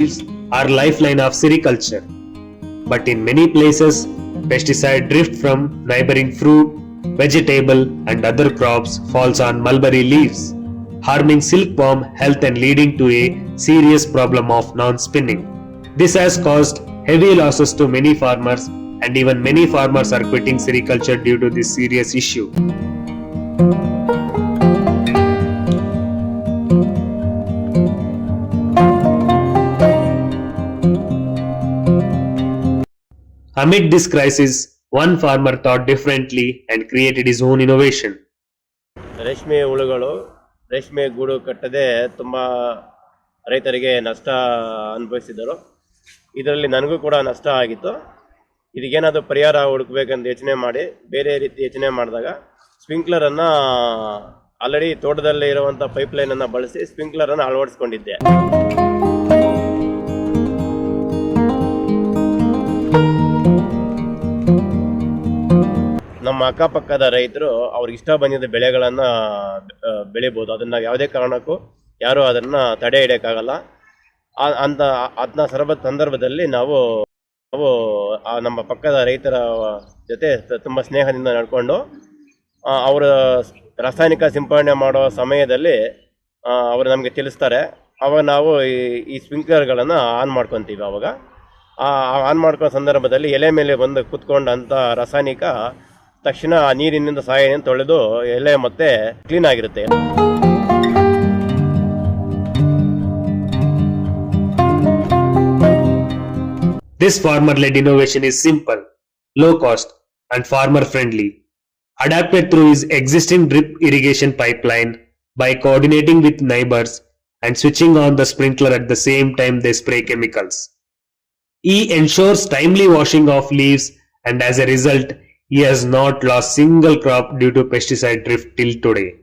are lifeline of sericulture. But in many places, pesticide drift from neighboring fruit, vegetable and other crops falls on mulberry leaves, harming silkworm health and leading to a serious problem of non-spinning. This has caused heavy losses to many farmers and even many farmers are quitting sericulture due to this serious issue. Amid this crisis, one farmer thought differently and created his own innovation. ರೇಷ್ಮೆ ಹುಳುಗಳು ರೇಷ್ಮೆ ಗೂಡು ಕಟ್ಟದೆ ತುಂಬ ರೈತರಿಗೆ ನಷ್ಟ ಅನುಭವಿಸಿದರು ಇದರಲ್ಲಿ ನನಗೂ ಕೂಡ ನಷ್ಟ ಆಗಿತ್ತು. ಇದಕ್ಕೇನಾದರೂ ಪರಿಹಾರ ಹುಡುಕ್ಬೇಕಂತ ಯೋಚನೆ ಮಾಡಿ ಬೇರೆ ರೀತಿ ಯೋಚನೆ ಮಾಡಿದಾಗ ಸ್ಪ್ರಿಂಕ್ಲರನ್ನು ಆಲ್ರೆಡಿ ತೋಟದಲ್ಲಿ ಇರುವಂಥ ಪೈಪ್ಲೈನನ್ನು ಬಳಸಿ ಸ್ಪ್ರಿಂಕ್ಲರನ್ನು ಅಳವಡಿಸ್ಕೊಂಡಿದ್ದೆ. ನಮ್ಮ ಅಕ್ಕಪಕ್ಕದ ರೈತರು ಅವ್ರಿಗೆ ಇಷ್ಟ ಬಂದಿದ್ದ ಬೆಳೆಗಳನ್ನು ಬೆಳಿಬೋದು. ಅದನ್ನು ಯಾವುದೇ ಕಾರಣಕ್ಕೂ ಯಾರೂ ಅದನ್ನು ತಡೆ ಹಿಡಿಯೋಕ್ಕಾಗಲ್ಲ. ಅಂತ ಅದನ್ನ ಸರ್ವ ಸಂದರ್ಭದಲ್ಲಿ ನಾವು ನಾವು ನಮ್ಮ ಪಕ್ಕದ ರೈತರ ಜೊತೆ ತುಂಬ ಸ್ನೇಹದಿಂದ ನಡ್ಕೊಂಡು ಅವರು ರಾಸಾಯನಿಕ ಸಿಂಪಡಣೆ ಮಾಡೋ ಸಮಯದಲ್ಲಿ ಅವರು ನಮಗೆ ತಿಳಿಸ್ತಾರೆ. ಅವಾಗ ನಾವು ಈ ಈ ಸ್ಪ್ರಿಂಕ್ಲರ್ಗಳನ್ನು ಆನ್ ಮಾಡ್ಕೊತೀವಿ ಅವಾಗ. ಆನ್ ಮಾಡ್ಕೋ ಸಂದರ್ಭದಲ್ಲಿ ಎಲೆ ಮೇಲೆ ಬಂದು ಕುತ್ಕೊಂಡಂಥ ರಾಸಾಯನಿಕ ತಕ್ಷಣ ಆ ನೀರಿನಿಂದ ಸಹಾಯದಿಂದ ತೊಳೆದು ಎಲೆ ಮತ್ತೆ ಕ್ಲೀನ್ ಆಗಿರುತ್ತೆ This farmer led innovation is simple, low cost, and farmer friendly. Adapted through his existing drip irrigation pipeline by coordinating with neighbors and switching on the sprinkler at the same time they spray chemicals. E ensures timely washing of leaves and as a result, He has not lost single crop due to pesticide drift till today.